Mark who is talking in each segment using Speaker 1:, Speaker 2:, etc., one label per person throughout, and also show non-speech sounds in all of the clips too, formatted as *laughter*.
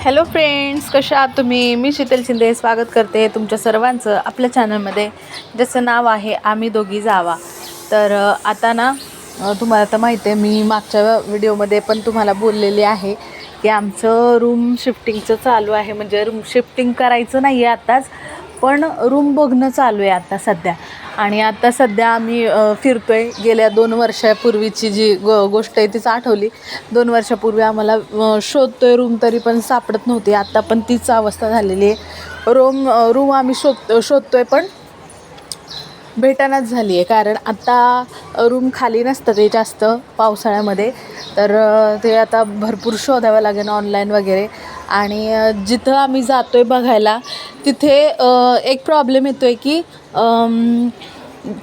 Speaker 1: Hello friends कशा आहात तुम्ही? मी शीतल शिंदे. स्वागत करते तुमच्या सर्वांचं आपल्या चॅनलमध्ये ज्याचं नाव आहे आम्ही दोघी जावा. तर आता ना तुम्हाला तर माहिती आहे मी मागच्या व्हिडिओमध्ये पण तुम्हाला बोललेली आहे की आमचं रूम शिफ्टिंगचं चालू आहे. म्हणजे रूम शिफ्टिंग करायचं नाही आहे आत्ताच पण रूम बघणं चालू आहे आता सध्या. आणि आता सध्या आम्ही फिरतो आहे गेल्या दोन वर्षापूर्वीची जी गो गोष्ट आहे तीच आठवली. दोन वर्षापूर्वी आम्हाला शोधतो आहे रूम तरी पण सापडत नव्हती. आत्ता पण तीच अवस्था झालेली आहे. रूम रूम आम्ही शोध शोधतो आहे पण भेटानाच झाली आहे. कारण आत्ता रूम खाली नसतं ते जास्त पावसाळ्यामध्ये. तर ते आता भरपूर शोधावं लागेल ऑनलाईन वगैरे. आणि जिथं आम्ही जातो आहे बघायला तिथे एक प्रॉब्लेम येतो आहे की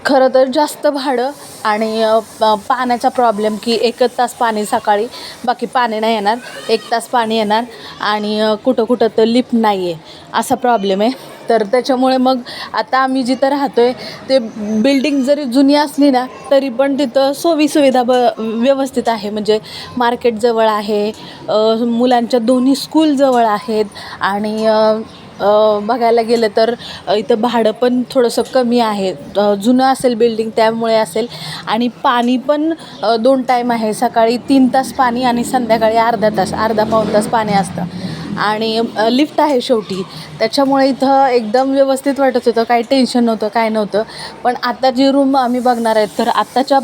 Speaker 1: खरं तर जास्त भाडं आणि पाण्याचा प्रॉब्लेम की एकच तास पाणी सकाळी बाकी पाणी नाही येणार एक तास पाणी येणार आणि कुठं कुठं तर लिफ्ट नाही आहे असा प्रॉब्लेम आहे. तर त्याच्यामुळे मग आता आम्ही जिथं राहतो आहे ते बिल्डिंग जरी जुनी असली ना तरी पण तिथं सोयीसुविधा ब व्यवस्थित आहे. म्हणजे मार्केट जवळ आहे मुलांच्या दोन्ही स्कूल जवळ आहेत आणि बघायला गेलं तर इथं भाडं पण थोडंसं कमी आहे. जुनं असेल बिल्डिंग त्यामुळे असेल. आणि पाणी पण दोन टाईम आहे. सकाळी तीन तास पाणी आणि संध्याकाळी अर्धा तास अर्धा पाऊन तास पाणी असतं. आणि लिफ्ट आहे शेवटी. त्याच्यामुळे इथं एकदम व्यवस्थित वाटत होतं. काही टेन्शन नव्हतं काय नव्हतं. पण आता जी रूम आम्ही बघणार आहेत तर आत्ताच्या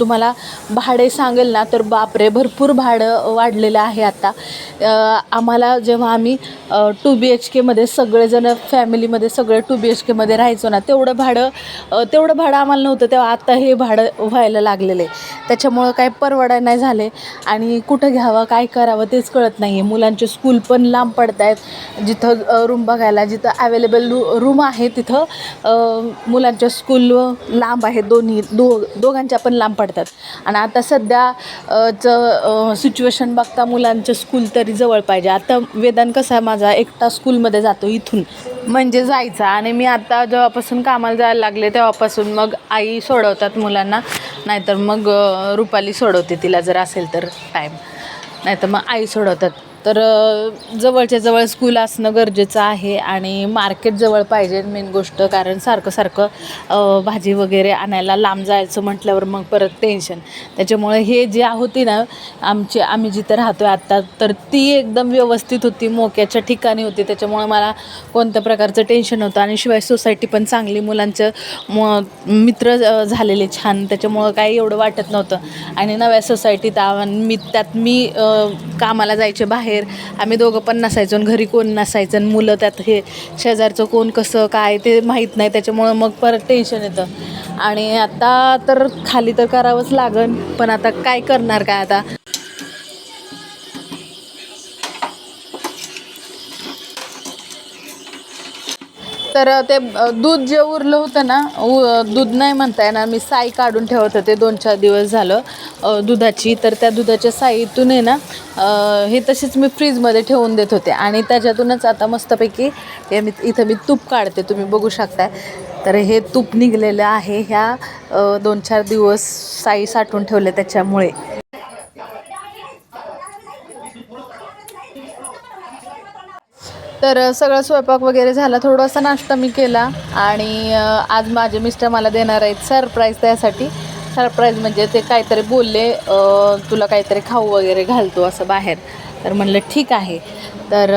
Speaker 1: तुम्हाला भाडे सांगेल ना तर बापरे भरपूर भाडं वाढलेलं आहे आता. आम्हाला जेव्हा आम्ही टू बी एच केमध्ये सगळेजण फॅमिलीमध्ये सगळे टू बी एच केमध्ये राहायचो ना तेवढं भाडं तेवढं भाडं आम्हाला नव्हतं. तेव्हा आत्ता हे भाडं व्हायला लागलेलं आहे. त्याच्यामुळं काय परवडा नाही झाले. आणि कुठं घ्यावं काय करावं तेच कळत नाही आहे मुलांचे स्कूल पण लांब पडत आहेत जिथं रूम बघायला जिथं अवेलेबल रू रूम आहे तिथं मुलांच्या स्कूल लांब आहे दोन्ही दो दोघांच्या पण लांब पडतात. आणि आता सध्या च सिच्युएशन बघता मुलांचं स्कूल तरी जवळ पाहिजे. आता वेदान कसा आहे माझा एकटा स्कूलमध्ये जातो इथून. म्हणजे जायचा. आणि मी आता जेव्हापासून कामाला जायला लागले तेव्हापासून मग आई सोडवतात मुलांना. नाहीतर मग रुपाली सोडवते तिला जर असेल तर टाईम नाहीतर मग आई सोडवतात. तर जवळच्या जवळ स्कूल असणं गरजेचं आहे आणि मार्केट जवळ पाहिजे मेन गोष्ट. कारण सारखं सारखं भाजी वगैरे आणायला लांब जायचं म्हटल्यावर मग परत टेन्शन त्याच्यामुळे हे जे होती ना आमची आम्ही जिथं राहतो आहे आत्ता तर ती एकदम व्यवस्थित होती मोक्याच्या ठिकाणी होती. त्याच्यामुळे मला कोणत्या प्रकारचं टेन्शन होतं आणि शिवाय सोसायटी पण चांगली मुलांचं म मित्र झालेले छान. त्याच्यामुळं काही एवढं वाटत नव्हतं. आणि नव्या सोसायटीत आ- मी त्यात मी कामाला जायचे बाहेर. आम्ही दोघं पण नसायचो आणि घरी कोण नसायचं आणि मुलं त्यात हे शेजारचं कोण कसं काय ते माहीत नाही. त्याच्यामुळं मग परत टेन्शन येतं. आणि आता तर खाली तर करावंच लागन पण आता काय करणार काय आता? तर ते दूध जे उरलं होतं ना उ दूध नाही म्हणता येणार. मी साई काढून ठेवत होते. दोन चार दिवस झालं. दुधाची तर त्या दुधाच्या साईतून आहे ना हे तशीच मी फ्रीजमध्ये ठेवून देत होते. आणि त्याच्यातूनच आता मस्तपैकी हे मी इथं मी तूप काढते तुम्ही बघू शकताय. तर हे तूप निघलेलं आहे ह्या दोन चार दिवस साई साठवून ठेवले त्याच्यामुळे. तर सगळा स्वयंपाक वगैरे झाला थोडासा नाश्ता मी केला. आणि आज माझे मिस्टर मला देणार आहेत सरप्राईज त्यासाठी. सरप्राईज म्हणजे ते काहीतरी बोलले तुला काहीतरी खाऊ वगैरे घालतो असं बाहेर. तर म्हणलं ठीक आहे. तर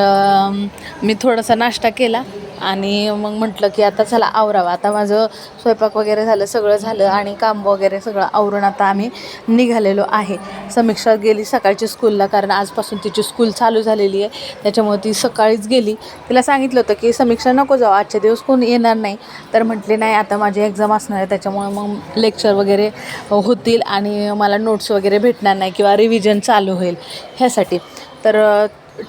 Speaker 1: मी थोडासा नाश्ता केला. आणि मग म्हटलं की आता चला आवरावं. आता माझं स्वयंपाक वगैरे झालं सगळं झालं आणि काम वगैरे सगळं आवरून आता आम्ही निघालेलो आहे. समीक्षा गेली सकाळची स्कूलला कारण आजपासून तिची स्कूल चालू झालेली आहे. त्याच्यामुळे ती सकाळीच गेली. तिला सांगितलं होतं की समीक्षा नको जाऊ. आजच्या दिवस कोण येणार नाही. तर म्हटले नाही आता माझी एक्झाम असणार आहे. त्याच्यामुळे मग लेक्चर वगैरे होतील आणि मला नोट्स वगैरे भेटणार नाही किंवा रिव्हिजन चालू होईल ह्यासाठी. तर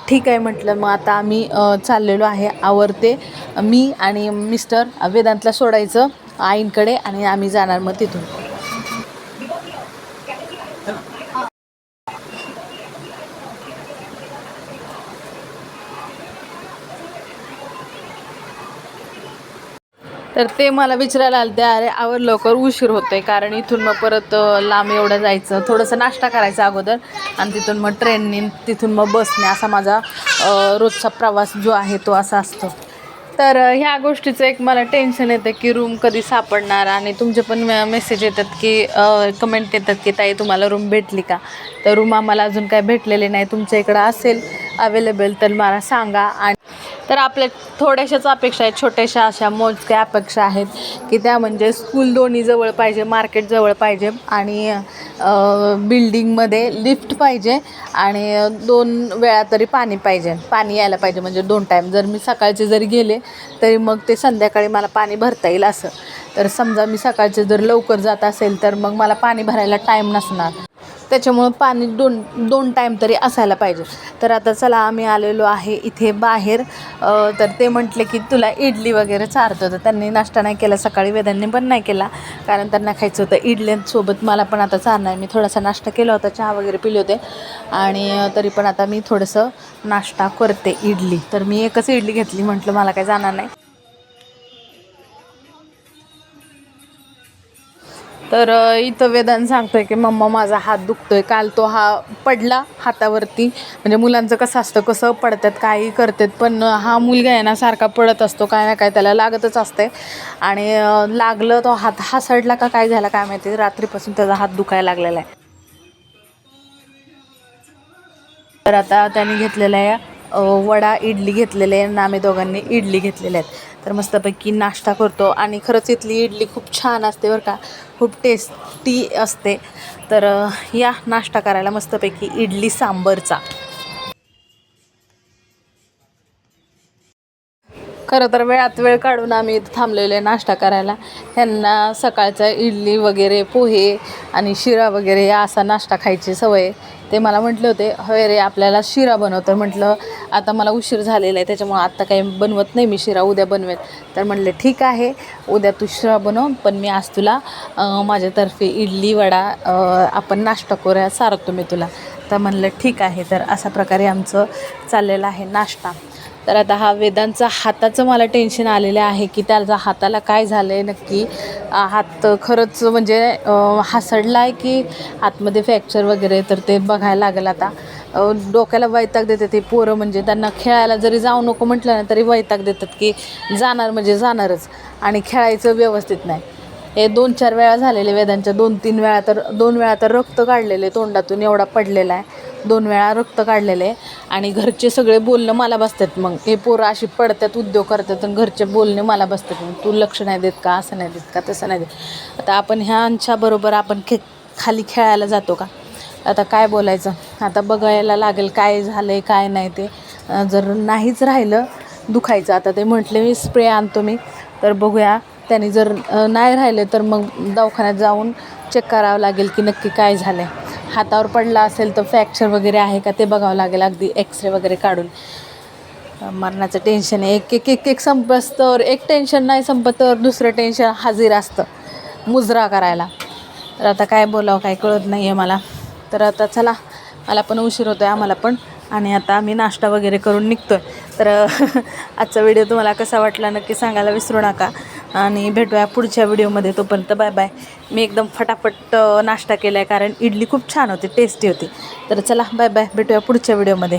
Speaker 1: ठीक आहे म्हटलं मग आता आम्ही चाललेलो आहे आवरते. मी आणि मिस्टर वेदांतला सोडायचं आईंकडे आणि आम्ही जाणार मग तिथून. तर ते मला विचारायला आलं ते अरे आवर लवकर उशीर होतो आहे कारण इथून मग परत लांब एवढं जायचं थोडंसं नाश्ता करायचा अगोदर. आणि तिथून मग ट्रेनने तिथून मग बसने असा माझा रोजचा प्रवास जो आहे तो असा असतो. तर ह्या गोष्टीचं एक मला टेन्शन येतं की रूम कधी सापडणार? आणि तुमचे पण मेसेज येतात की कमेंट येतात की ताई तुम्हाला रूम भेटली का? तर रूम आम्हाला अजून काय भेटलेले नाही. तुमच्या इकडं असेल अवेलेबल तर मला सांगा. आणि तर आपल्या थोड्याशाच अपेक्षा आहेत छोट्याशा अशा मोजक्या अपेक्षा आहेत की त्या म्हणजे स्कूल दोन्ही जवळ पाहिजे मार्केट जवळ पाहिजे आणि बिल्डिंगमध्ये लिफ्ट पाहिजे आणि दोन वेळा तरी पाणी पाहिजे. पाणी यायला पाहिजे म्हणजे दोन टाईम जर मी सकाळचे जरी गेले तरी मग ते संध्याकाळी मला पाणी भरता येईल असं. तर समजा मी सकाळचे जर लवकर जात असेल तर मग मला पाणी भरायला टाईम नसणार. त्याच्यामुळं पाणी दोन दोन टाईम तरी असायला पाहिजे. तर आता चला आम्ही आलेलो आहे इथे बाहेर. तर ते म्हटले की तुला इडली वगैरे चारतो. तर त्यांनी नाश्ता नाही केला सकाळी वेदांनी पण नाही केला. कारण त्यांना खायचं होतं इडल्यांसोबत मला पण आता चारणार मी थोडासा नाश्ता केला होता चहा वगैरे पिले होते. आणि तरी पण आता मी थोडंसं नाश्ता करते इडली. तर मी एकच इडली घेतली म्हटलं मला काय जाणार नाही. तर इथं वेदांत सांगतोय की मम्मा माझा हात दुखतोय. काल तो हा पडला हातावरती. म्हणजे मुलांचं कसं असतं कसं पडतात काही करतात पण हा मुलगा आहे ना सारखा पडत असतो. काय ना काय त्याला लागतच असते आणि लागलं तो हात हासडला का काय झाला काय माहिती. रात्रीपासून त्याचा हात दुखायला लागलेला आहे. तर आता त्याने घेतलेला आहे वडा इडली घेतलेले आहे आणि आम्ही दोघांनी इडली घेतलेल्या आहेत. तर मस्तपैकी नाश्ता करतो आणि खरंच इथली इडली खूप छान असते बरं का. खूप टेस्टी असते. तर या नाश्ता करायला मस्तपैकी इडली सांबरचा. खरं तर वेळात वेळ काढून आम्ही इथं थांबलेलो आहे नाश्ता करायला. ह्यांना सकाळचा इडली वगैरे पोहे आणि शिरा वगैरे या असा नाश्ता खायची सवय आहे. ते मला म्हटले होते होय रे आपल्याला शिरा बनवतं म्हटलं आता मला उशीर झालेला आहे त्याच्यामुळं आत्ता काही बनवत नाही मी शिरा उद्या बनवेल तर म्हटले ठीक आहे उद्या तू शिरा बनव पण मी आज तुला माझ्यातर्फे इडली वडा आपण नाश्ता करूया सारतो मी तुला. तर म्हणलं ठीक आहे. तर अशा प्रकारे आमचं चाललेलं आहे नाश्ता. तर आता हा वेदांचा हाताचं मला टेन्शन आलेलं आहे की त्याचा हाताला काय झालं आहे नक्की हात खरंच म्हणजे हासडला आहे की आतमध्ये फ्रॅक्चर वगैरे? तर ते बघायला लागेल आता. डोक्याला वैताग देते ते पोरं म्हणजे. त्यांना खेळायला जरी जाऊ नको म्हटलं ना तरी वैताग देतात की जाणार म्हणजे जाणारच. आणि खेळायचं व्यवस्थित नाही. हे दोन चार वेळा झालेले वेदांच्या दोन तीन वेळा तर दोन वेळा तर रक्त काढलेले तोंडातून एवढा पडलेला आहे. दोन वेळा रक्त काढलेलं आहे आणि घरचे सगळे बोलणं मला बसतात. मग हे पोरं अशी पडतात उद्योग करतात आणि घरचे बोलणे मला बसतात. मग तू लक्ष नाही देत का असं नाही देत का तसं नाही देत. आता आपण ह्यांच्याबरोबर आपण खे खाली खेळायला जातो का? आता काय बोलायचं? आता बघायला लागेल काय झालं आहे काय नाही ते. जर नाहीच राहिलं दुखायचं. आता ते म्हटले मी स्प्रे आणतो मी. तर बघूया. त्याने जर नाही राहिले तर मग दवाखान्यात जाऊन चेक करावं लागेल की नक्की काय झालं आहे हातावर पडला असेल तर फ्रॅक्चर वगैरे आहे का ते बघावं लागेल अगदी एक्सरे वगैरे काढून. मरणाचं टेन्शन आहे. एक एक एक एक संपस्तवर एक टेन्शन नाही संपत तर दुसरं टेन्शन हजीर असतं. मुजरा करायला. तर आता काय बोलावं काय कळत नाही आहे मला. तर आता चला मला पण उशीर होतो आहे आम्हाला पण. आणि आता आम्ही नाश्ता वगैरे करून निघतो आहे तर *laughs* आजचा व्हिडिओ तुम्हाला कसा वाटला नक्की सांगायला विसरू नका. आणि भेटूया पुढच्या व्हिडिओमध्ये. तोपर्यंत बाय बाय. मी एकदम फटाफट नाश्ता केला आहे कारण इडली खूप छान होती टेस्टी होती. तर चला बाय बाय. भेटूया पुढच्या व्हिडिओमध्ये.